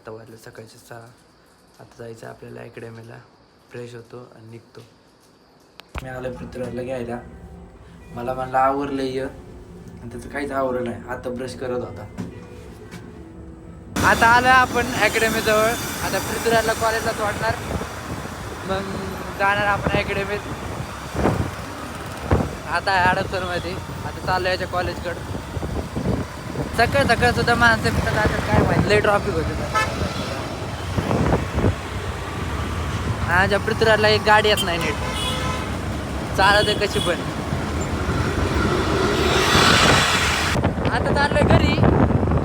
आता वाजले सकाळचे सहा. आता जायचं आपल्याला अकॅडमीला फ्रेश होतो आणि निघतो. मी आलो पृथ्वीराजला घ्यायला. मला म्हणलं आवरलं ये. आणि त्याचं काहीच आवरलं नाही. आता ब्रश करत होता. आता आलं आपण अकॅडमी जवळ. आता पृथ्वीराजला कॉलेजलाच वाटणार. मग जाणार आपण अकॅडमीत आता आहे हडपसरमध्ये आता चाललो याच्या कॉलेजकडं सकाळ सकाळ सुद्धा माणसं कुठं जातात काय माहिती. लय ट्रॉफिक होते. माझ्या पृथ्वीराजला एक गाडी येत नाही नीट. चालत आहे कशी पण. आता चाललोय घरी.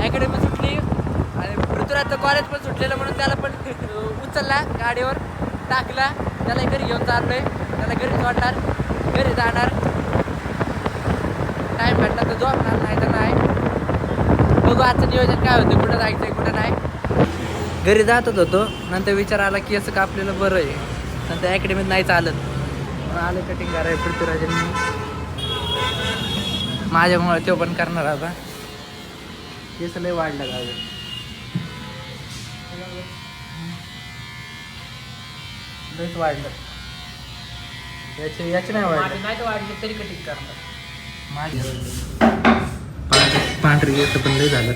अकॅडमी सुटली. आणि पृथ्वीराजचं कॉलेज पण सुटलेलं म्हणून त्याला पण उचलला गाडीवर टाकला. त्याला घरी घेऊन चाललोय. त्याला घरी सोडणार. घरी जाणार. टाईम भेटला तर झोपणार नाही तर नाही. बघू आजचं नियोजन काय होतं कुठं जायचंय कुठं नाही. घरी जातच होतो. नंतर विचार आला की असं कापलेलं बरं आहे. नंतर अकॅडमीत नाही चालत. आलं कटिंग करायला पृथ्वीराजांनी. माझ्यामुळे तो पण करणार आता. केस लय वाढलं गावी लयच वाढलं याचे याचे नाही वाढलं. नाही तर वाढले तरी कटिंग करणार. माझे पांढरे पांढरे केस पण लय झालं.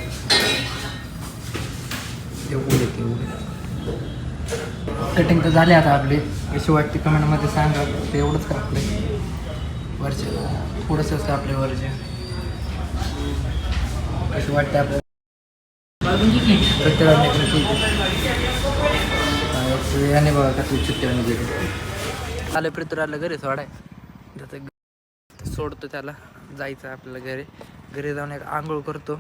कटिंग तर झाले आता आपले. कशी वाटते कमेंटमध्ये सांगा. ते एवढंच का आपले? वरचे. थोडंसंच का आपले वरचे. कशी वाटते आपल्याला याने बघा का तू चित्तेवाने आलं आले घरी सोडाय. त्याचं सोडतो त्याला. जायचं आहे आपल्याला घरी. घरी जाऊन एक आंघोळ करतो.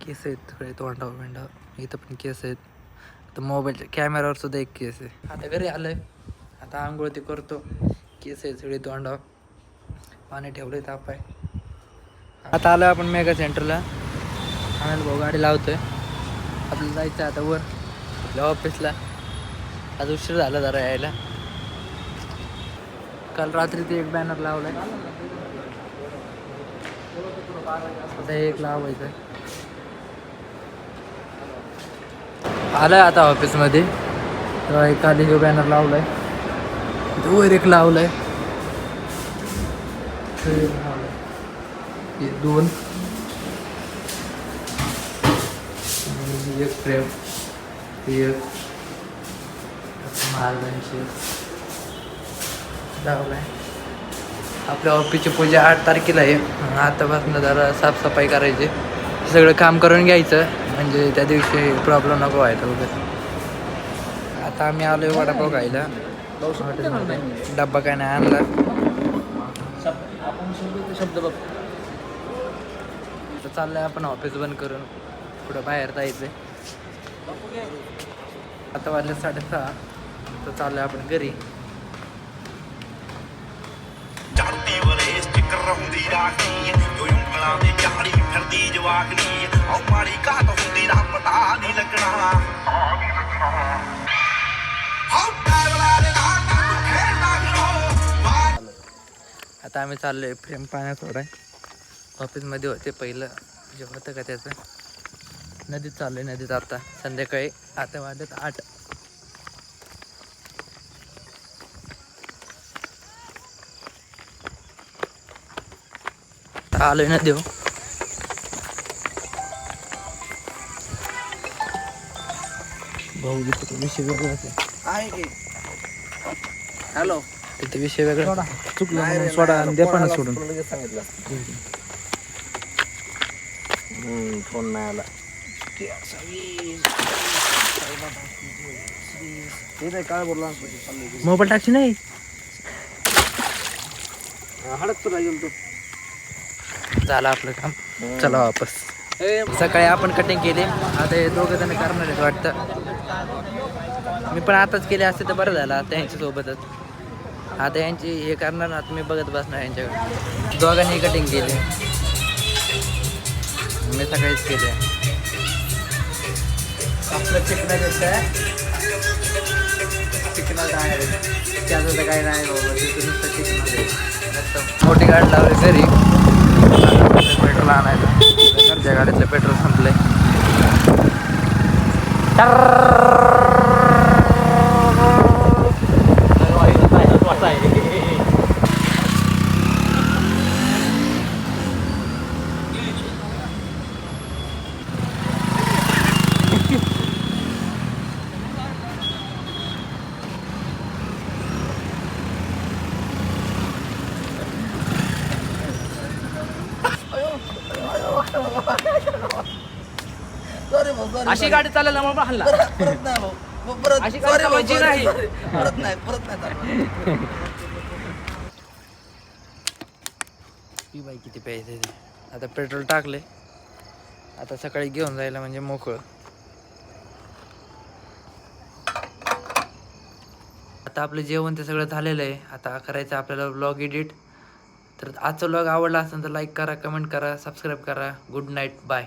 केस आहेत सगळे तोंडावर बिंडावर इथं पण केस आहेत. आता मोबाईलच्या कॅमेरावर सुद्धा एक केस आहे. आता घरी आलंय. आता आंघोळ ते करतो. केस आहेत सगळे तोंडावर. पाणी ठेवले ताप आहे आता आलं आपण मेगा सेंटरला आम्हाला भाऊ गाडी लावतोय. आपल्याला जायचं आहे आता वर. आपल्या ऑफिसला आज उशीर झाला जरा यायला. काल रात्री ते एक बॅनर लावलाय. आता एक लावायचं आलाय आता ऑफिसमध्ये. तेव्हा एक खाली हे बॅनर लावलाय. आहे वर एक लावलाय. आहे दोन. एक फ्रेम. एक. महाराजांची लावलाय. आपल्या ऑफिसची पूजा आठ तारखेला आहे. आतापासून जरा साफसफाई करायची. सगळं काम करून घ्यायचं. म्हणजे त्या दिवशी प्रॉब्लेम नको व्हायचा वगैरे. आता आम्ही आलो आहे वडापाव खायला. हॉटेलमध्ये. डब्बा काय नाही आणला. शब्द बघ तर चाललंय आपण ऑफिस बंद करून. पुढं बाहेर जायचं आता वाजले साडेसहा. तर चाललोय आपण घरी. ਵਰੇ ਸਟਿੱਕਰ ਹੁੰਦੀ ਰਾਖੀ ਜੋ ਉਂਗਲਾਂ ਦੇ ਚਾੜੀ ਫਿਰਦੀ ਜਵਾਕਨੀ ਉਹ ਮਾੜੀ ਘਾਟ ਹੁੰਦੀ ਦਾ ਪਤਾ ਨਹੀਂ ਲੱਗਣਾ ਹਉ ਟੈਵਲਾ ਦੇ ਨਾਲ ਤੂੰ ਖੇਡਦਾ ਕਿਉਂ आता आम्ही चाललोय प्रेम पाण्यात सोडाय ऑफिसमध्ये होते पहिलं जे होतं का त्याचं नदीत चाललोय नदीत आता संध्याकाळी आता वाजत आठ आलोय ना देव भाऊ विषय वेगळाच आहे हॅलो. तिथे विषय वेगळा चुकलं म्हणून सोडा आणि द्या पण सोडून. फोन नाही आला. काय बोलला? मोबाईल टाकशी नाही? हडत तुला गेलो झालं आपलं काम. चला वापस. सकाळी आपण कटिंग केली. आता हे दोघं जण करणार आहेत वाटतं. मी पण आताच केले असते तर बरं झालं आता यांच्यासोबतच. आता यांची हे करणार आता मी बघत बसणार यांच्याकडे. दोघांनी कटिंग केली. मी सकाळीच केले. आपलं चिकना कसं चिकना त्याचं तर काही नाही बाबा तिथं नुसतं मोठी गाडी लावली घरी. पेट्रोल आणायला घरच्या गाडीतलं पेट्रोल संपलंय Thank you. अशी गाडी चालायला मग हल्ला. परत नाही भाऊ. परत अशी गाडी चालवायची नाही. परत नाही परत नाही ही बाई किती प्यायचे ते. आता पेट्रोल टाकले. आता सकाळी घेऊन जायला म्हणजे मोकळं. आता आपलं जेवण ते सगळं झालेलं आहे. आता करायचं आपल्याला ब्लॉग एडिट तर आजचा ब्लॉग आवडला असेल तर लाईक करा कमेंट करा सबस्क्राईब करा. Good night bye